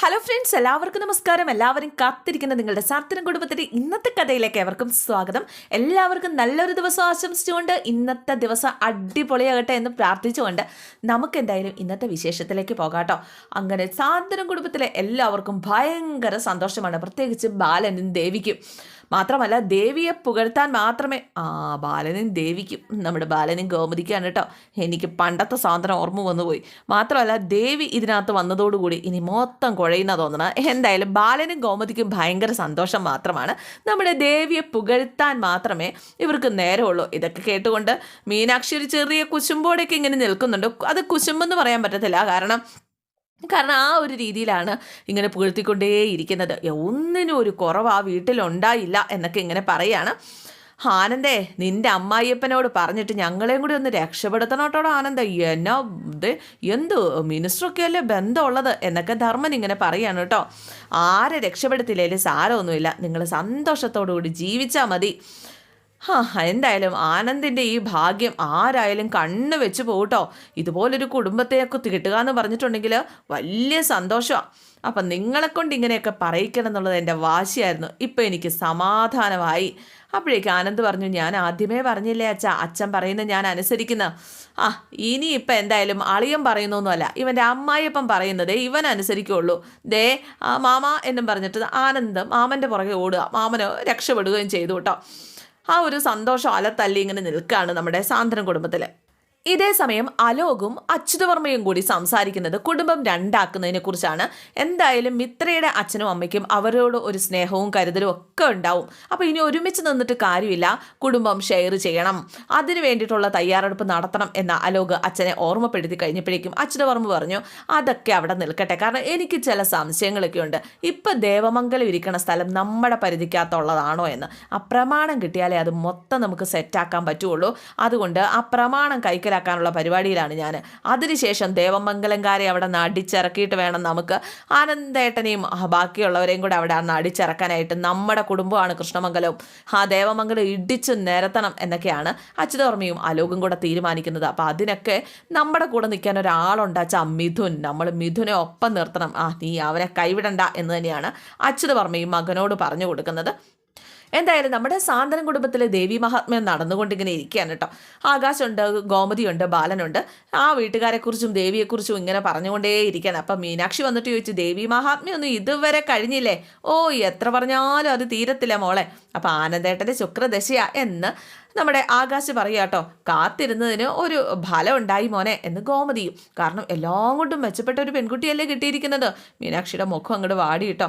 Hello friends എല്ലാവർക്കും നമസ്കാരം. എല്ലാവരും കാത്തിരിക്കുന്ന നിങ്ങളുടെ സാർത്തരം കുടുംബത്തിന്റെ ഇന്നത്തെ കഥയിലേക്ക് എവർക്കും സ്വാഗതം. എല്ലാവർക്കും നല്ലൊരു ദിവസം ആശംസിച്ചുകൊണ്ട് ഇന്നത്തെ ദിവസം അടിപൊളിയാകട്ടെ എന്ന് പ്രാർത്ഥിച്ചുകൊണ്ട് നമുക്ക് എന്തായാലും ഇന്നത്തെ വിശേഷത്തിലേക്ക് പോകാട്ടോ. അങ്ങനെ സാന്ത്വനം കുടുംബത്തിലെ എല്ലാവർക്കും ഭയങ്കര സന്തോഷമാണ്. പ്രത്യേകിച്ച് ബാലനും ദേവിക്കും. മാത്രമല്ല ദേവിയെ പുകഴ്ത്താൻ മാത്രമേ ആ ബാലനും ദേവിക്കും നമ്മുടെ ബാലനും ഗോമതിക്കാണ് കേട്ടോ. എനിക്ക് പണ്ടത്തെ സാന്ത്വനം ഓർമ്മ വന്നുപോയി. മാത്രമല്ല ദേവി ഇതിനകത്ത് വന്നതോടുകൂടി ഇനി മൊത്തം കുഴയുന്ന തോന്നണം. എന്തായാലും ബാലനും ഗോമതിക്കും ഭയങ്കര സന്തോഷം മാത്രമാണ്. നമ്മുടെ ദേവിയെ പുകഴ്ത്താൻ മാത്രമേ ഇവർക്ക് നേരമുള്ളൂ. ഇതൊക്കെ കേട്ടുകൊണ്ട് മീനാക്ഷി ഒരു ചെറിയ കുശുമ്പോടെയൊക്കെ ഇങ്ങനെ നിൽക്കുന്നുണ്ട്. അത് കുശുമ്പെന്ന് പറയാൻ പറ്റത്തില്ല. കാരണം കാരണം ആ ഒരു രീതിയിലാണ് ഇങ്ങനെ പുകഴ്ത്തിക്കൊണ്ടേയിരിക്കുന്നത്. ഒന്നിനും ഒരു കുറവ് ആ വീട്ടിലുണ്ടായില്ല എന്നൊക്കെ ഇങ്ങനെ പറയാണ്. ആനന്ദേ നിന്റെ അമ്മായിയപ്പനോട് പറഞ്ഞിട്ട് ഞങ്ങളെയും കൂടി ഒന്ന് രക്ഷപ്പെടുത്തണോട്ടോടോ ആനന്ദ. എന്നാ ഇത് എന്ത് മിനിസ്റ്ററൊക്കെയല്ലേ ബന്ധമുള്ളത് എന്നൊക്കെ ധർമ്മൻ ഇങ്ങനെ പറയാണ് കേട്ടോ. ആരെ രക്ഷപ്പെടുത്തില്ലേലും സാരമൊന്നുമില്ല. നിങ്ങൾ സന്തോഷത്തോടു കൂടി ജീവിച്ചാൽ മതി. ഹാ എന്തായാലും ആനന്ദിന്റെ ഈ ഭാഗ്യം ആരായാലും കണ്ണ് വെച്ച് പോകട്ടോ ഇതുപോലൊരു കുടുംബത്തെയൊക്കെ കിട്ടുക എന്ന് പറഞ്ഞിട്ടുണ്ടെങ്കിൽ വലിയ സന്തോഷമാണ് അപ്പം നിങ്ങളെ കൊണ്ട് ഇങ്ങനെയൊക്കെ പറയിക്കണം എന്നുള്ളത് എന്റെ വാശിയായിരുന്നു. ഇപ്പം എനിക്ക് സമാധാനമായി. അപ്പോഴേക്ക് ആനന്ദ് പറഞ്ഞു ഞാൻ ആദ്യമേ പറഞ്ഞില്ലേ അച്ഛ? അച്ഛൻ പറയുന്നത് ഞാൻ അനുസരിക്കുന്ന. ആ ഇനി ഇപ്പം എന്തായാലും അളിയൻ പറയുന്നൊന്നുമല്ല. ഇവന്റെ അമ്മായിയപ്പം പറയുന്നത് ഇവൻ അനുസരിക്കുള്ളൂ. ദേ ആ മാമ എന്നും പറഞ്ഞിട്ട് ആനന്ദ് മാമന്റെ പുറകെ ഓടുക. മാമന് രക്ഷപ്പെടുകയും ചെയ്തു കേട്ടോ. ആ ഒരു സന്തോഷം അലത്തല്ലി ഇങ്ങനെ നിൽക്കുകയാണ് നമ്മുടെ സാന്ത്വനം കുടുംബത്തിൽ ഇതേ സമയം അലോകും അച്യുതവർമ്മയും കൂടി സംസാരിക്കുന്നത് കുടുംബം രണ്ടാക്കുന്നതിനെ കുറിച്ചാണ്. എന്തായാലും മിത്രയുടെ അച്ഛനും അമ്മയ്ക്കും അവരോട് ഒരു സ്നേഹവും കരുതലും ഒക്കെ ഉണ്ടാവും. അപ്പോൾ ഇനി ഒരുമിച്ച് നിന്നിട്ട് കാര്യമില്ല. കുടുംബം ഷെയർ ചെയ്യണം. അതിനു വേണ്ടിയിട്ടുള്ള തയ്യാറെടുപ്പ് നടത്തണം എന്ന അലോക് അച്ഛനെ ഓർമ്മപ്പെടുത്തി കഴിഞ്ഞപ്പോഴേക്കും അച്യുതവർമ്മ പറഞ്ഞു അതൊക്കെ അവിടെ നിൽക്കട്ടെ. കാരണം എനിക്ക് ചില സംശയങ്ങളൊക്കെ ഉണ്ട്. ഇപ്പൊ ദേവമംഗലം ഇരിക്കുന്ന സ്ഥലം നമ്മുടെ പരിധിക്കകത്തുള്ളതാണോ എന്ന്. ആ പ്രമാണം കിട്ടിയാലേ അത് മൊത്തം നമുക്ക് സെറ്റാക്കാൻ പറ്റുള്ളൂ. അതുകൊണ്ട് അപ്രമാണം പ്രമാണം മനസ്സിലാക്കാനുള്ള പരിപാടിയിലാണ് ഞാൻ. അതിനുശേഷം ദേവമംഗലംകാരെ അവിടെ നിന്ന് അടിച്ചിറക്കിയിട്ട് വേണം നമുക്ക് ആനന്ദേട്ടനെയും ബാക്കിയുള്ളവരെയും കൂടെ അവിടെ അന്ന് അടിച്ചിറക്കാനായിട്ട് നമ്മുടെ കുടുംബമാണ് കൃഷ്ണമംഗലവും. ആ ദേവമംഗലം ഇടിച്ചു നിരത്തണം എന്നൊക്കെയാണ് അച്യുതോർമ്മയും അലോകും കൂടെ തീരുമാനിക്കുന്നത്. അപ്പോൾ അതിനൊക്കെ നമ്മുടെ കൂടെ നിൽക്കാൻ ഒരാളുണ്ടാച്ച മിഥുൻ. നമ്മൾ മിഥുനെ ഒപ്പം നിർത്തണം. ആ നീ അവനെ കൈവിടണ്ട എന്ന് തന്നെയാണ് അച്യുതവർമ്മയും മകനോട് പറഞ്ഞു കൊടുക്കുന്നത്. എന്തായാലും നമ്മുടെ സാന്തനം കുടുംബത്തിലെ ദേവി മഹാത്മ്യം നടന്നുകൊണ്ടിങ്ങനെ ഇരിക്കുകയാണ് കേട്ടോ. ആകാശമുണ്ട് ഗോമതിയുണ്ട് ബാലനുണ്ട്. ആ വീട്ടുകാരെക്കുറിച്ചും ദേവിയെക്കുറിച്ചും ഇങ്ങനെ പറഞ്ഞുകൊണ്ടേ ഇരിക്കുകയാണ്. അപ്പം മീനാക്ഷി വന്നിട്ട് ചോദിച്ചു ദേവി മഹാത്മ്യം ഒന്നും ഇതുവരെ കഴിഞ്ഞില്ലേ? ഓ എത്ര പറഞ്ഞാലും അത് തീരത്തില്ല മോളെ. അപ്പം ആനന്ദേട്ടന്റെ ശുക്രദശയാ എന്ന് നമ്മുടെ ആകാശ് പറയുക കേട്ടോ. കാത്തിരുന്നതിന് ഒരു ഫലം ഉണ്ടായി മോനെ എന്ന് ഗോമതിയും. കാരണം എല്ലാം കൊണ്ടും മെച്ചപ്പെട്ട ഒരു പെൺകുട്ടിയല്ലേ കിട്ടിയിരിക്കുന്നത്? മീനാക്ഷിയുടെ മുഖം അങ്ങോട്ട് വാടി കേട്ടോ.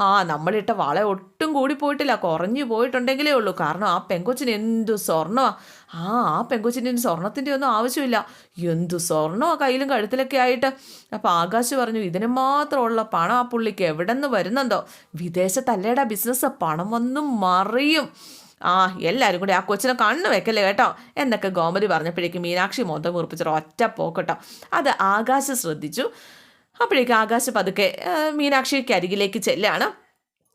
ആ നമ്മളിട്ട വള ഒട്ടും കൂടി പോയിട്ടില്ല. കുറഞ്ഞു പോയിട്ടുണ്ടെങ്കിലേ ഉള്ളൂ. കാരണം ആ പെങ്കൊച്ചിന് എന്തു സ്വർണമാണ് ആ ആ പെങ്കൊച്ചിന് സ്വർണത്തിന്റെ ഒന്നും ആവശ്യമില്ല. എന്തു സ്വർണമോ കയ്യിലും കഴുത്തിലൊക്കെ ആയിട്ട്? അപ്പോൾ ആകാശ് പറഞ്ഞു ഇതിന് മാത്രമുള്ള പണം ആ പുള്ളിക്ക് എവിടെ നിന്ന് വരുന്നുണ്ടോ? വിദേശത്തല്ലേടാ ബിസിനസ് പണം വന്നും മറിയും. ആ എല്ലാവരും കൂടി ആ കൊച്ചിനെ കണ്ണ് വെക്കല്ലേ കേട്ടോ? എന്നൊക്കെ ഗോമതി പറഞ്ഞപ്പോഴേക്കും മീനാക്ഷി മൊത്തം മുറിപ്പിച്ചിട്ട് ഒറ്റ പോക്കട്ടോ അത് ആകാശ് ശ്രദ്ധിച്ചു. അപ്പോഴേക്കും ആകാശ് പതുക്കെ മീനാക്ഷിക്ക് അരികിലേക്ക് ചെല്ലാണ്.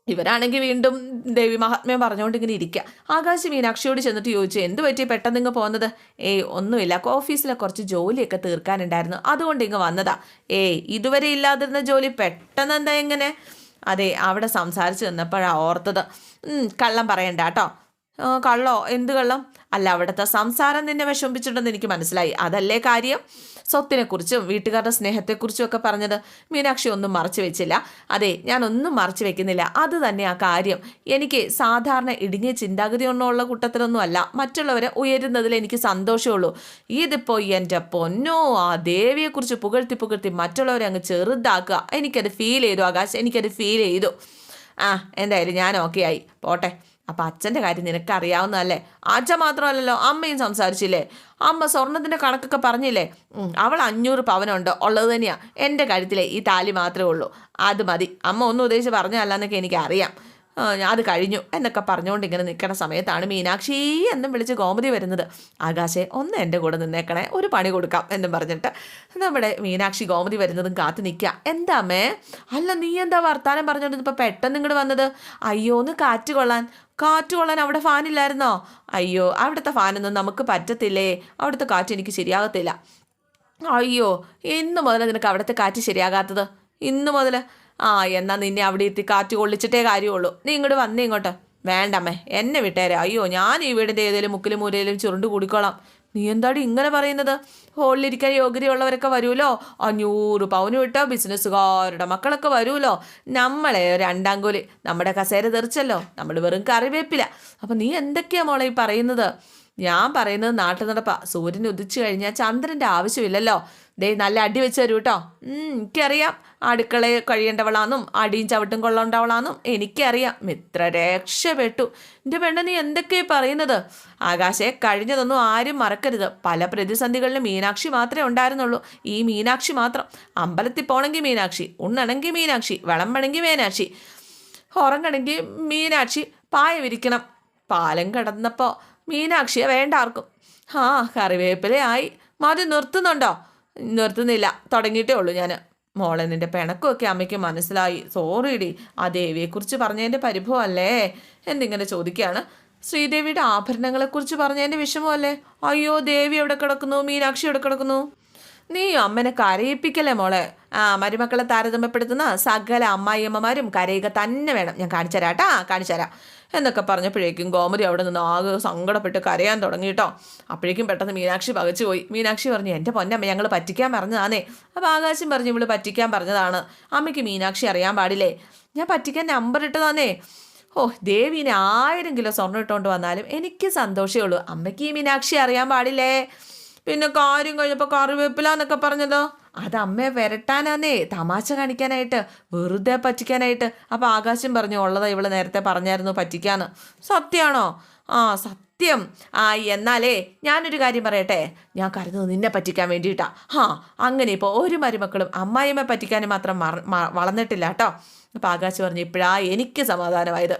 ഇവരാണെങ്കിൽ വീണ്ടും ദേവി മഹാത്മ്യം പറഞ്ഞുകൊണ്ട് ഇങ്ങനെ ഇരിക്കുക ആകാശ് മീനാക്ഷിയോട് ചെന്നിട്ട് ചോദിച്ചു എന്ത് പറ്റി? പെട്ടെന്ന് ഇങ്ങ് പോകുന്നത് ഏയ് ഒന്നുമില്ല. ഓഫീസിലെ കുറച്ച് ജോലിയൊക്കെ തീർക്കാനുണ്ടായിരുന്നു. അതുകൊണ്ട് ഇങ്ങ് വന്നതാ. ഏയ് ഇതുവരെ ഇല്ലാതിരുന്ന ജോലി പെട്ടെന്ന് എന്താ എങ്ങനെ അതെ അവിടെ സംസാരിച്ച് നിന്നപ്പോഴാണ് ഓർത്തത്. കള്ളം പറയണ്ട കേട്ടോ. കള്ളോ? എന്ത് കള്ളം? അല്ല അവിടുത്തെ സംസാരം നിന്നെ വിഷമിപ്പിച്ചിട്ടുണ്ടെന്ന് എനിക്ക് മനസ്സിലായി. അതല്ലേ കാര്യം? സ്വത്തിനെക്കുറിച്ചും വീട്ടുകാരുടെ സ്നേഹത്തെക്കുറിച്ചും ഒക്കെ പറഞ്ഞത് മീനാക്ഷി ഒന്നും മറച്ചു വെച്ചില്ല. അതെ ഞാനൊന്നും മറച്ചു വെക്കുന്നില്ല. അത് തന്നെ ആ കാര്യം. എനിക്ക് സാധാരണ ഇടുങ്ങിയ ചിന്താഗതി ഒന്നുമുള്ള കൂട്ടത്തിലൊന്നും അല്ല മറ്റുള്ളവരെ ഉയരുന്നതിൽ എനിക്ക് സന്തോഷമുള്ളൂ. ഇതിപ്പോൾ എന്റെ പൊന്നോ ആ ദേവിയെക്കുറിച്ച് പുകഴ്ത്തി പുകഴ്ത്തി മറ്റുള്ളവരെ അങ്ങ് ചെറുതാക്കുക. എനിക്കത് ഫീൽ ചെയ്തു ആകാശ്. എനിക്കത് ഫീൽ ചെയ്തു. ആ എന്തായാലും ഞാൻ ഓക്കെ ആയി. പോട്ടെ. അപ്പം അച്ഛന്റെ കാര്യം നിനക്കറിയാവുന്നതല്ലേ? അച്ഛൻ മാത്രമല്ലല്ലോ അമ്മയും സംസാരിച്ചില്ലേ? അമ്മ സ്വർണത്തിന്റെ കണക്കൊക്കെ പറഞ്ഞില്ലേ? അവൾ അഞ്ഞൂറ് പവനുണ്ട് ഉള്ളത് തന്നെയാണ് എന്റെ കാര്യത്തിലെ ഈ താലി മാത്രമേ ഉള്ളൂ. അത് മതി. അമ്മ ഒന്നും ഉദ്ദേശിച്ച് പറഞ്ഞതല്ലെന്നൊക്കെ എനിക്കറിയാം. അത് കഴിഞ്ഞു എന്നൊക്കെ പറഞ്ഞുകൊണ്ട് ഇങ്ങനെ നിൽക്കുന്ന സമയത്താണ് മീനാക്ഷി എന്നും വിളിച്ച് ഗോമതി വരുന്നത്. ആകാശെ ഒന്ന് എന്റെ കൂടെ നിന്നേക്കണേ ഒരു പണി കൊടുക്കാം എന്നും പറഞ്ഞിട്ട്. നമ്മുടെ മീനാക്ഷി ഗോമതി വരുന്നതും കാത്തു നിൽക്കുക എന്താ അമ്മേ? അല്ല നീ എന്താ വർത്താനം പറഞ്ഞുകൊണ്ട് ഇപ്പോൾ പെട്ടെന്ന് ഇങ്ങോട്ട് വന്നത്? അയ്യോന്ന് കാറ്റ് കൊള്ളാൻ. കാറ്റ് കൊള്ളാൻ അവിടെ ഫാനില്ലായിരുന്നോ അയ്യോ അവിടുത്തെ ഫാനൊന്നും നമുക്ക് പറ്റത്തില്ലേ? അവിടുത്തെ കാറ്റ് എനിക്ക് ശരിയാകത്തില്ല. അയ്യോ ഇന്ന് മുതൽ നിനക്ക് അവിടുത്തെ കാറ്റ് ശരിയാകാത്തത്? ഇന്നു മുതൽ ആ എന്നാൽ നിന്നെ അവിടെ എത്തി കാറ്റ് കൊള്ളിച്ചിട്ടേ കാര്യമുള്ളൂ. നീ ഇങ്ങോട്ട് വന്നേ ഇങ്ങോട്ട്. വേണ്ടമ്മേ എന്നെ വിട്ടേരെ. അയ്യോ ഞാൻ ഈ വീടിന്റെ ഏതെങ്കിലും മുക്കിലും മൂലയിലും ചുരുണ്ട് കൂടിക്കോളാം. നീ എന്താടി ഇങ്ങനെ പറയുന്നത്? ഹോളിലിരിക്കാൻ യോഗ്യതയുള്ളവരൊക്കെ വരുമല്ലോ അഞ്ഞൂറ് പവന് വിട്ട ബിസിനസ്സുകാരുടെ മക്കളൊക്കെ വരുമല്ലോ നമ്മളെ രണ്ടാം കൂലി നമ്മുടെ കസേര തെറിച്ചല്ലോ. നമ്മൾ വെറും കറിവേപ്പില. അപ്പം നീ എന്തൊക്കെയാണ് മോളെ ഈ പറയുന്നത്? ഞാൻ പറയുന്നത് നാട്ടു നടപ്പാ സൂര്യൻ ഉദിച്ചു കഴിഞ്ഞാൽ ചന്ദ്രന്റെ ആവശ്യമില്ലല്ലോ. ദേ നല്ല അടി വെച്ച് തരൂ കേട്ടോ എനിക്കറിയാം അടുക്കളയിൽ കഴിയേണ്ടവളാന്നും അടിയും ചവിട്ടും കൊള്ളേണ്ടവളാന്നും എനിക്കറിയാം. മിത്ര രക്ഷപ്പെട്ടു. എന്റെ പെണ്ണ് നീ എന്തൊക്കെയാ പറയുന്നത്? ആകാശെ കഴിഞ്ഞതൊന്നും ആരും മറക്കരുത്. പല പ്രതിസന്ധികളിലും മീനാക്ഷി മാത്രമേ ഉണ്ടായിരുന്നുള്ളൂ. ഈ മീനാക്ഷി മാത്രം. അമ്പലത്തിൽ പോകണമെങ്കിൽ മീനാക്ഷി ഉണ്ണണമെങ്കിൽ മീനാക്ഷി വിളമ്പണമെങ്കിൽ മീനാക്ഷി ഉറങ്ങണമെങ്കിൽ മീനാക്ഷി പായ വിരിക്കണം. പാലം കടന്നപ്പോൾ മീനാക്ഷിയെ വേണ്ട ആർക്കും. ആ കറിവേപ്പിലയായി മതി നിർത്തുന്നുണ്ടോ? നിർത്തുന്നില്ല. തുടങ്ങിയിട്ടേ ഉള്ളൂ ഞാൻ മോളെ നിന്റെ പിണക്കുമൊക്കെ അമ്മയ്ക്ക് മനസ്സിലായി. സോറിടി ആ ദേവിയെക്കുറിച്ച് പറഞ്ഞതിന്റെ പരിഭവമല്ലേ? എന്നിങ്ങനെ ചോദിക്കുകയാണ്. ശ്രീദേവിയുടെ ആഭരണങ്ങളെക്കുറിച്ച് പറഞ്ഞതിന്റെ വിഷമമല്ലേ? അയ്യോ ദേവി എവിടെ കിടക്കുന്നു? മീനാക്ഷി എവിടെ കിടക്കുന്നു? നീ അമ്മനെ കരയിപ്പിക്കല്ലേ മോളെ? ആ മരുമക്കളെ താരതമ്യപ്പെടുത്തുന്ന സകല അമ്മായിയമ്മമാരും കരയുക തന്നെ വേണം. ഞാൻ കാണിച്ചു തരാം കേട്ടാ. കാണിച്ചു തരാം എന്നൊക്കെ പറഞ്ഞപ്പോഴേക്കും ഗോമതി അവിടെ നിന്ന് ആകെ സങ്കടപ്പെട്ട് കരയാൻ തുടങ്ങി കേട്ടോ. അപ്പോഴേക്കും പെട്ടെന്ന് മീനാക്ഷി പകച്ചു പോയി. മീനാക്ഷി പറഞ്ഞു എന്റെ പൊന്നമ്മ ഞങ്ങൾ പറ്റിക്കാൻ പറഞ്ഞതാണേ അപ്പോൾ ആകാശം പറഞ്ഞു ഇവൾ പറ്റിക്കാൻ പറഞ്ഞതാണ്. അമ്മയ്ക്ക് മീനാക്ഷി അറിയാൻ പാടില്ലേ? ഞാൻ പറ്റിക്കാൻ നമ്പർ ഇട്ടതാന്നേ. ഓ ദേവീനെ ആയിരം കിലോ സ്വർണം ഇട്ടുകൊണ്ട് വന്നാലും എനിക്ക് സന്തോഷമേ ഉള്ളൂ. അമ്മയ്ക്ക് ഈ മീനാക്ഷി അറിയാൻ പാടില്ലേ? പിന്നെ കാര്യം കഴിഞ്ഞപ്പോൾ കറിവേപ്പില എന്നൊക്കെ പറഞ്ഞതോ അത് അമ്മയെ വരട്ടാനാന്നേ. തമാശ കാണിക്കാനായിട്ട് വെറുതെ പറ്റിക്കാനായിട്ട്. അപ്പോൾ ആകാശം പറഞ്ഞു ഉള്ളതാ ഇവൾ നേരത്തെ പറഞ്ഞായിരുന്നു പറ്റിക്കാന്ന്. സത്യമാണോ ആ സത്യം. ആ എന്നാലേ ഞാനൊരു കാര്യം പറയട്ടെ. ഞാൻ കരുതുന്നത് നിന്നെ പറ്റിക്കാൻ വേണ്ടിയിട്ടാ. ഹാ അങ്ങനെ ഇപ്പോൾ ഒരു മരുമക്കളും അമ്മായിയമ്മ പറ്റിക്കാനും മാത്രം വളർന്നിട്ടില്ല കേട്ടോ അപ്പോൾ ആകാശ് പറഞ്ഞു ഇപ്പോഴാ എനിക്ക് സമാധാനമായത്.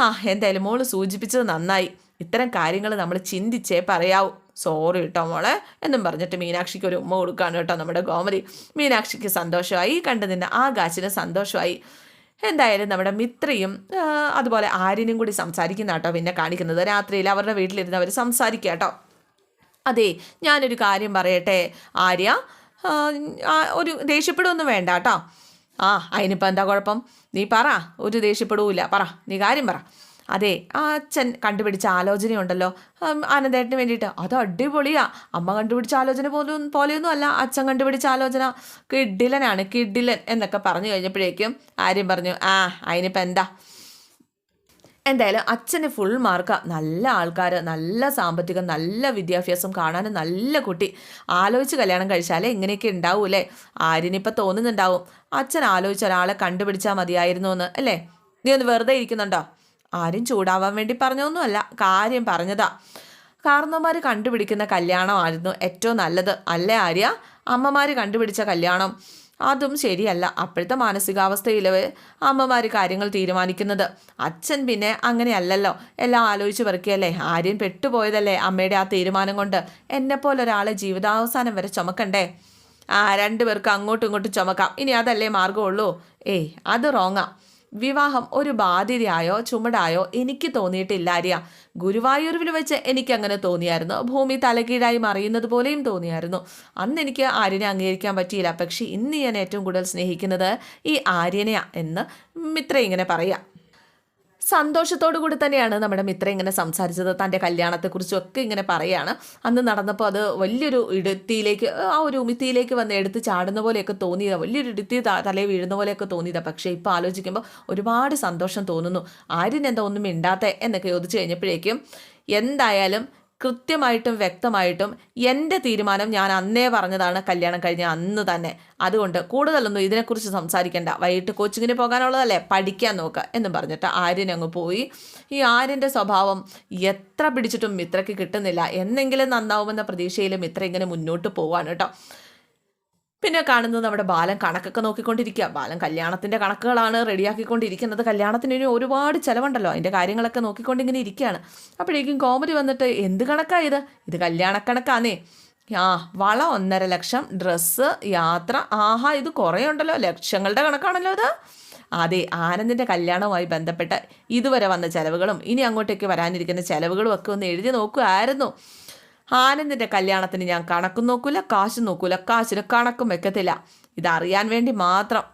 ആ എന്തായാലും മോൾ സൂചിപ്പിച്ചത് നന്നായി. ഇത്തരം കാര്യങ്ങൾ നമ്മൾ ചിന്തിച്ചേ പറയാവൂ. സോറി കേട്ടോ മോളെ. എന്നും പറഞ്ഞിട്ട് മീനാക്ഷിക്ക് ഒരു ഉമ്മ കൊടുക്കുകയാണ് കേട്ടോ നമ്മുടെ ഗോമതി. മീനാക്ഷിക്ക് സന്തോഷമായി. കണ്ടു നിന്ന ആകാശിന് സന്തോഷമായി. എന്തായാലും നമ്മുടെ മിത്രയും അതുപോലെ ആര്യനും കൂടി സംസാരിക്കുന്ന കേട്ടോ പിന്നെ കാണിക്കുന്നത്. രാത്രിയിൽ അവരുടെ വീട്ടിലിരുന്ന് അവർ സംസാരിക്കുക കേട്ടോ. അതെ ഞാനൊരു കാര്യം പറയട്ടെ ആര്യ? ഒരു ദേഷ്യപ്പെടുമൊന്നും വേണ്ട കേട്ടോ. ആ അതിനിപ്പോൾ എന്താ കുഴപ്പം? നീ പറ ഒരു ദേഷ്യപ്പെടൂല. പറ നീ കാര്യം പറ. അതെ ആ അച്ഛൻ കണ്ടുപിടിച്ച ആലോചനയുണ്ടല്ലോ. ആനന്ദേട്ടന് വേണ്ടിയിട്ട്. അത് അടിപൊളിയാ. അമ്മ കണ്ടുപിടിച്ച ആലോചന പോലും പോലെയൊന്നും അല്ല അച്ഛൻ കണ്ടുപിടിച്ച ആലോചന. കിഡിലനാണ് കിഡിലൻ എന്നൊക്കെ പറഞ്ഞു കഴിഞ്ഞപ്പോഴേക്കും ആര്യം പറഞ്ഞു ആ അതിനിപ്പോൾ എന്താ? എന്തായാലും അച്ഛന് ഫുൾ മാർക്ക് നല്ല ആൾക്കാർ നല്ല സാമ്പത്തികം നല്ല വിദ്യാഭ്യാസം കാണാനും നല്ല കുട്ടി. ആലോചിച്ച് കല്യാണം കഴിച്ചാലേ ഇങ്ങനെയൊക്കെ ഉണ്ടാവൂലേ ആര്യനിപ്പോൾ തോന്നുന്നുണ്ടാവും. അച്ഛൻ ആലോചിച്ച ഒരാളെ കണ്ടുപിടിച്ചാൽ മതിയായിരുന്നു എന്ന് അല്ലേ? നീ ഒന്ന് വെറുതെ ഇരിക്കുന്നുണ്ടോ? ആരും ചൂടാവാൻ വേണ്ടി പറഞ്ഞൊന്നുമല്ല കാര്യം പറഞ്ഞതാ. കാർന്നോമാർ കണ്ടുപിടിക്കുന്ന കല്യാണമായിരുന്നു ഏറ്റവും നല്ലത് അല്ലേ ആര്യ? അമ്മമാർ കണ്ടുപിടിച്ച കല്യാണം. അതും ശരിയല്ല അപ്പോഴത്തെ മാനസികാവസ്ഥയിൽ അമ്മമാർ കാര്യങ്ങൾ തീരുമാനിക്കുന്നത്. അച്ഛൻ പിന്നെ അങ്ങനെയല്ലല്ലോ എല്ലാം ആലോചിച്ച് പെറുക്കിയല്ലേ ആര്യൻ പെട്ടുപോയതല്ലേ അമ്മയുടെ ആ തീരുമാനം കൊണ്ട്. എന്നെപ്പോലെ ഒരാളെ ജീവിതാവസാനം വരെ ചുമക്കണ്ടേ? ആ രണ്ടുപേർക്ക് അങ്ങോട്ടും ഇങ്ങോട്ടും ചുമക്കാം. ഇനി അതല്ലേ മാർഗമുള്ളൂ ഏയ് അത് റോങ്ങാ വിവാഹം ഒരു ബാധ്യതയായോ ചുമടായോ എനിക്ക് തോന്നിയിട്ടില്ല ആര്യ. ഗുരുവായൂരിൽ വെച്ച് എനിക്ക് അങ്ങനെ തോന്നിയായിരുന്നു. ഭൂമി തലകീഴായി മറിയുന്നത് പോലെയും തോന്നിയായിരുന്നു. അന്ന് എനിക്ക് ആര്യനെ അംഗീകരിക്കാൻ പറ്റിയില്ല. പക്ഷേ ഇന്ന് ഞാൻ ഏറ്റവും കൂടുതൽ സ്നേഹിക്കുന്നത് ഈ ആര്യനെയാ എന്ന് മിത്ര ഇങ്ങനെ പറയാം. സന്തോഷത്തോടു കൂടി തന്നെയാണ് നമ്മുടെ മിത്ര ഇങ്ങനെ സംസാരിച്ചത്. തന്റെ കല്യാണത്തെക്കുറിച്ചും ഒക്കെ ഇങ്ങനെ പറയുകയാണ് അന്ന് നടന്നപ്പോൾ അത് വലിയൊരു ഇടുത്തിയിലേക്ക് ആ ഒരു ഉമിത്തിയിലേക്ക് വന്ന് എടുത്ത് ചാടുന്ന പോലെയൊക്കെ തോന്നിയത്. വലിയൊരു ഇടുത്തി തലയിൽ വീഴുന്ന പോലെയൊക്കെ തോന്നിയത്. പക്ഷേ ഇപ്പോൾ ആലോചിക്കുമ്പോൾ ഒരുപാട് സന്തോഷം തോന്നുന്നു. ആരും എന്താ ഒന്നും മിണ്ടാത്ത എന്നൊക്കെ ചോദിച്ചു കഴിഞ്ഞപ്പോഴേക്കും എന്തായാലും കൃത്യമായിട്ടും വ്യക്തമായിട്ടും എന്റെ തീരുമാനം ഞാൻ അന്നേ പറഞ്ഞതാണ് കല്യാണം കഴിഞ്ഞ അന്ന് തന്നെ. അതുകൊണ്ട് കൂടുതലൊന്നും ഇതിനെക്കുറിച്ച് സംസാരിക്കേണ്ട. വൈകിട്ട് കോച്ചിങ്ങിന് പോകാനുള്ളതല്ലേ? പഠിക്കാൻ നോക്കുക എന്നും പറഞ്ഞിട്ട് ആര്യൻ അങ്ങ് പോയി. ഈ ആര്യന്റെ സ്വഭാവം എത്ര പിടിച്ചിട്ടും മിത്രയ്ക്ക് കിട്ടുന്നില്ല. എന്നെങ്കിലും നന്നാവുമെന്ന പ്രതീക്ഷയിൽ മിത്ര ഇങ്ങനെ മുന്നോട്ട് പോവാണ് കേട്ടോ. പിന്നെ കാണുന്നത് നമ്മുടെ ബാലൻ കണക്കൊക്കെ നോക്കിക്കൊണ്ടിരിക്കുക. ബാലൻ കല്യാണത്തിന്റെ കണക്കുകളാണ് റെഡിയാക്കിക്കൊണ്ടിരിക്കുന്നത്. കല്യാണത്തിന് ഒരുപാട് ചിലവുണ്ടല്ലോ. അതിന്റെ കാര്യങ്ങളൊക്കെ നോക്കിക്കൊണ്ടിങ്ങനെ ഇരിക്കുകയാണ്. അപ്പോഴേക്കും കോമഡി വന്നിട്ട് എന്ത് കണക്കായത് ഇത്? ഇത് കല്യാണക്കണക്കാന്നേ. ആ വള ഒന്നര ലക്ഷം ഡ്രസ്സ് യാത്ര ആഹാ ഇത് കുറേ ഉണ്ടല്ലോ. ലക്ഷങ്ങളുടെ കണക്കാണല്ലോ ഇത്. അതെ ആനന്ദിന്റെ കല്യാണവുമായി ബന്ധപ്പെട്ട ഇതുവരെ വന്ന ചിലവുകളും ഇനി അങ്ങോട്ടേക്ക് വരാനിരിക്കുന്ന ചിലവുകളും ഒക്കെ ഒന്ന് എഴുതി നോക്കുമായിരുന്നു ആനന്ദിന്റെ കല്യാണത്തിന് ഞാൻ കണക്കും നോക്കൂല കാശും നോക്കൂല കാശിന് കണക്കും വെക്കത്തില്ല. ഇതറിയാൻ വേണ്ടി മാത്രം.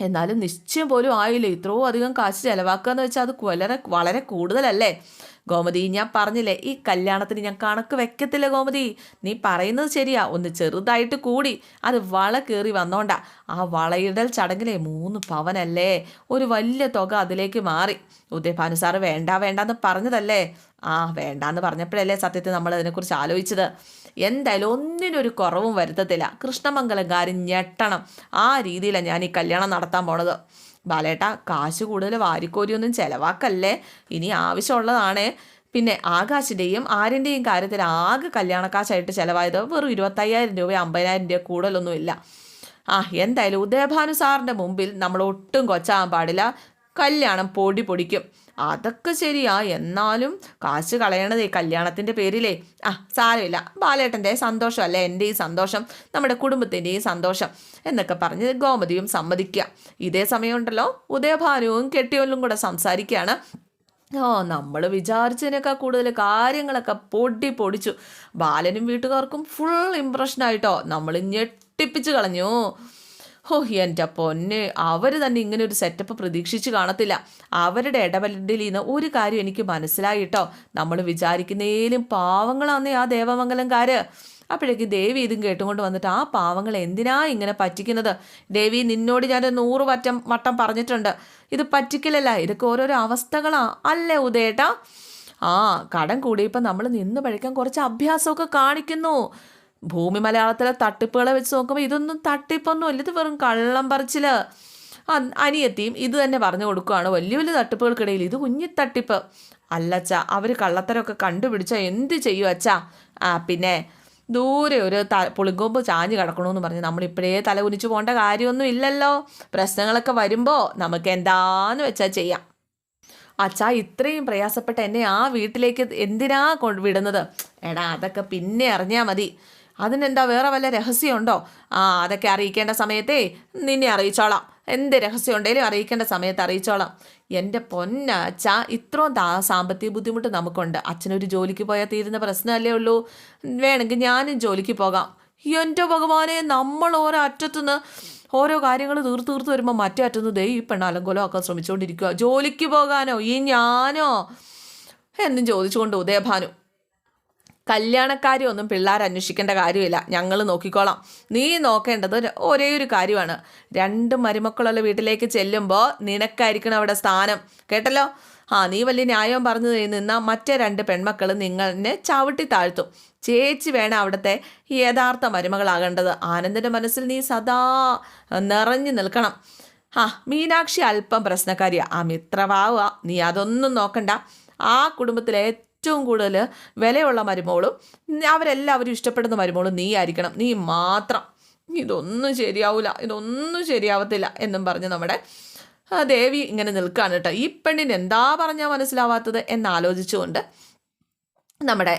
എന്നാലും നിശ്ചയം പോലും ആയില്ല? ഇത്രയും അധികം കാശ് ചിലവാക്കുക എന്ന് വെച്ചാൽ അത് വളരെ വളരെ കൂടുതലല്ലേ? ഗോമതി ഞാൻ പറഞ്ഞില്ലേ ഈ കല്യാണത്തിന് ഞാൻ കണക്ക് വെക്കത്തില്ല ഗോമതി. നീ പറയുന്നത് ശരിയാ. ഒന്ന് ചെറുതായിട്ട് കൂടി അത് വള കയറി വന്നോണ്ടാ. ആ വളയിടൽ ചടങ്ങിലെ മൂന്ന് പവനല്ലേ? ഒരു വലിയ തുക അതിലേക്ക് മാറി. ഉദയഭാനു സാറ് വേണ്ട വേണ്ടാന്ന് പറഞ്ഞതല്ലേ? ആ വേണ്ടാന്ന് പറഞ്ഞപ്പോഴല്ലേ സത്യത്തിൽ നമ്മൾ അതിനെക്കുറിച്ച് ആലോചിച്ചത്. എന്തായാലും ഒന്നിനൊരു കുറവും വരുത്തത്തില്ല. കൃഷ്ണമംഗലംകാരൻ ഞെട്ടണം. ആ രീതിയിലാണ് ഞാൻ ഈ കല്യാണം നടത്താൻ പോണത്. ബാലേട്ട കാശ് കൂടുതൽ വാരിക്കോരിയൊന്നും ചിലവാക്കല്ലേ? ഇനി ആവശ്യമുള്ളതാണ്. പിന്നെ ആകാശിന്റെയും ആര്യന്റെയും കാര്യത്തിൽ ആകെ കല്യാണക്കാശായിട്ട് ചിലവായത് വെറും ഇരുപത്തയ്യായിരം രൂപ അമ്പതിനായിരം രൂപ കൂടുതലൊന്നുമില്ല. ആ എന്തായാലും ഉദയഭാനു സാറിന്റെ മുമ്പിൽ നമ്മൾ ഒട്ടും കൊച്ചാകാൻ പാടില്ല. കല്യാണം പൊടി പൊടിക്കും. അതൊക്കെ ശരിയാ. എന്നാലും കാശ് കളയണതേ കല്യാണത്തിന്റെ പേരിലേ. ആ സാരമില്ല. ബാലേട്ടന്റെ സന്തോഷമല്ലേ? ഈ സന്തോഷം. നമ്മുടെ കുടുംബത്തിന്റെയും സന്തോഷം. എന്നൊക്കെ പറഞ്ഞ് ഗോമതിയും സമ്മതിക്കുക ഇതേ സമയമുണ്ടല്ലോ. ഉദയഭാനുവും കെട്ടിയോലും കൂടെ സംസാരിക്കുകയാണ് ഓ നമ്മൾ വിചാരിച്ചതിനേക്കാൾ കൂടുതൽ കാര്യങ്ങളൊക്കെ പൊടി പൊടിച്ചു. ബാലനും വീട്ടുകാർക്കും ഫുൾ ഇമ്പ്രഷനായിട്ടോ നമ്മൾ ഞെട്ടിപ്പിച്ച് കളഞ്ഞു. ഹോ എന്റെ പൊന്നെ. അവർ തന്നെ ഇങ്ങനെ ഒരു സെറ്റപ്പ് പ്രതീക്ഷിച്ച് കാണത്തില്ല. അവരുടെ ഇടപെടലിൽ നിന്ന് ഒരു കാര്യം എനിക്ക് മനസ്സിലായിട്ടോ? നമ്മൾ വിചാരിക്കുന്നേലും പാവങ്ങളാന്നേ ആ ദേവമംഗലംകാര്. അപ്പോഴേക്കും ദേവി ഇതും കേട്ടുകൊണ്ട് വന്നിട്ട് ആ പാവങ്ങൾ എന്തിനാ ഇങ്ങനെ പറ്റിക്കുന്നത്? ദേവി നിന്നോട് ഞാൻ നൂറ് വറ്റം വട്ടം പറഞ്ഞിട്ടുണ്ട്. ഇത് പറ്റിക്കലല്ല. ഇതൊക്കെ ഓരോരോ അവസ്ഥകളാ. അല്ലേ ഉദയേട്ടാ? ആ കടം കൂടിയപ്പോൾ നമ്മൾ നിന്ന് പഴിക്കാൻ കുറച്ച് അഭ്യാസമൊക്കെ കാണിക്കുന്നു. ഭൂമി മലയാളത്തിലെ തട്ടിപ്പുകളെ വെച്ച് നോക്കുമ്പോൾ ഇതൊന്നും തട്ടിപ്പൊന്നും അല്ല. ഇത് വെറും കള്ളം പറിച്ചിൽ അനിയത്തിയും ഇത് തന്നെ പറഞ്ഞു കൊടുക്കുകയാണ് വലിയ വലിയ തട്ടിപ്പുകൾക്കിടയിൽ ഇത് കുഞ്ഞി തട്ടിപ്പ്. അല്ലച്ച അവർ കള്ളത്തരമൊക്കെ കണ്ടുപിടിച്ചാൽ എന്ത് ചെയ്യും അച്ഛാ? ആ പിന്നെ ദൂരെ ഒരു ത പുളിങ്കൊമ്പ് ചാഞ്ഞ് കിടക്കണമെന്ന് പറഞ്ഞ് നമ്മളിപ്പോഴേ തല കുനിച്ച് പോകേണ്ട കാര്യമൊന്നും ഇല്ലല്ലോ. പ്രശ്നങ്ങളൊക്കെ വരുമ്പോൾ നമുക്ക് എന്താന്ന് വെച്ചാൽ ചെയ്യാം. അച്ഛാ ഇത്രയും പ്രയാസപ്പെട്ട എന്നെ ആ വീട്ടിലേക്ക് എന്തിനാ കൊണ്ട് വിടുന്നത്? എടാ അതൊക്കെ പിന്നെ അറിഞ്ഞാൽ മതി. അതിനെന്താ വേറെ വല്ല രഹസ്യമുണ്ടോ? ആ അതൊക്കെ അറിയിക്കേണ്ട സമയത്തേ നിന്നെ അറിയിച്ചോളാം. എന്ത് രഹസ്യം ഉണ്ടെങ്കിലും അറിയിക്കേണ്ട സമയത്ത് അറിയിച്ചോളാം. എന്റെ പൊന്നച്ച ഇത്രയും താ സാമ്പത്തിക ബുദ്ധിമുട്ട് നമുക്കുണ്ട്. അച്ഛനൊരു ജോലിക്ക് പോയാൽ തീരുന്ന പ്രശ്നമല്ലേ ഉള്ളൂ. വേണമെങ്കിൽ ഞാനും ജോലിക്ക് പോകാം. എന്റെ ഭഗവാനെ നമ്മൾ ഓരോ അറ്റത്തുനിന്ന് ഓരോ കാര്യങ്ങൾ തീർത്ത് തീർത്ത് വരുമ്പോൾ മറ്റേ അറ്റത്തുനിന്ന് ദേ ഈ പെണ്ണാലങ്കോലം ആക്കാൻ ശ്രമിച്ചുകൊണ്ടിരിക്കുക. ജോലിക്ക് പോകാനോ? ഈ ഞാനോ? എന്നും ചോദിച്ചുകൊണ്ട് ഉദയഭാനു കല്യാണക്കാരി ഒന്നും പിള്ളേർ അന്വേഷിക്കേണ്ട കാര്യമില്ല. ഞങ്ങൾ നോക്കിക്കോളാം. നീ നോക്കേണ്ടത് ഒരേ ഒരു കാര്യമാണ്. രണ്ട് മരുമക്കളുള്ള വീട്ടിലേക്ക് ചെല്ലുമ്പോൾ നിനക്കായിരിക്കണം അവിടെ സ്ഥാനം. കേട്ടല്ലോ? ആ നീ വലിയ ന്യായം പറഞ്ഞു നിന്നാൽ മറ്റേ രണ്ട് പെൺമക്കൾ നിങ്ങളെ ചവിട്ടി താഴ്ത്തും. ചേച്ചി വേണം അവിടുത്തെ യഥാർത്ഥ മരുമകളാകേണ്ടത്. ആനന്ദിന്റെ മനസ്സിൽ നീ സദാ നിറഞ്ഞു നിൽക്കണം. ആ മീനാക്ഷി അല്പം പ്രശ്നക്കാരിയാ. ആ മിത്രവാവുക നീ അതൊന്നും നോക്കണ്ട. ആ കുടുംബത്തിലെ ഏറ്റവും കൂടുതൽ വിലയുള്ള മരുമോളും അവരെല്ലാവരും ഇഷ്ടപ്പെടുന്ന മരുമോളും നീ ആയിരിക്കണം നീ മാത്രം. ഇതൊന്നും ശരിയാവില്ല ഇതൊന്നും ശരിയാവത്തില്ല എന്നും പറഞ്ഞ് നമ്മുടെ ദേവി ഇങ്ങനെ നിൽക്കുകയാണ് കേട്ടോ. ഈ പെണ്ണിന് എന്താ പറഞ്ഞാൽ മനസ്സിലാവാത്തത് എന്നാലോചിച്ചുകൊണ്ട് നമ്മുടെ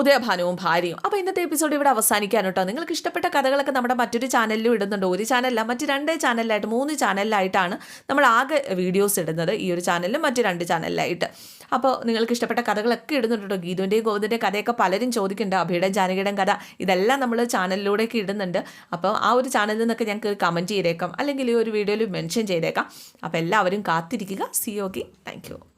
ഉദയഭാനുവും ഭാര്യയും. അപ്പോൾ ഇന്നത്തെ എപ്പിസോഡ് ഇവിടെ അവസാനിക്കാൻ കേട്ടോ. നിങ്ങൾക്ക് ഇഷ്ടപ്പെട്ട കഥകളൊക്കെ നമ്മുടെ മറ്റൊരു ചാനലിലും ഇടുന്നുണ്ട്. ഒരു ചാനലല്ല മറ്റ് രണ്ട് ചാനലിലായിട്ട് മൂന്ന് ചാനലിലായിട്ടാണ് നമ്മൾ ആകെ വീഡിയോസ് ഇടുന്നത് ഈ ഒരു ചാനലിലും മറ്റ് രണ്ട് ചാനലിലായിട്ട് അപ്പോൾ നിങ്ങൾക്ക് ഇഷ്ടപ്പെട്ട കഥകളൊക്കെ ഇടുന്നുണ്ട് ഗീതുവിന്റെയും ഗോവിന്ദന്റെയും കഥയൊക്കെ പലരും ചോദിക്കുന്നുണ്ട്. അഭിയുടെ ജാനകിയുടെയും കഥ ഇതെല്ലാം നമ്മൾ ചാനലിലൂടെയൊക്കെ ഇടുന്നുണ്ട്. അപ്പോൾ ആ ഒരു ചാനലിൽ നിന്നൊക്കെ ഞങ്ങൾക്ക് കമന്റ് ചെയ്തേക്കാം. അല്ലെങ്കിൽ ഈ ഒരു വീഡിയോയിൽ മെൻഷൻ ചെയ്തേക്കാം. അപ്പോൾ എല്ലാവരും കാത്തിരിക്കുക. C okay thank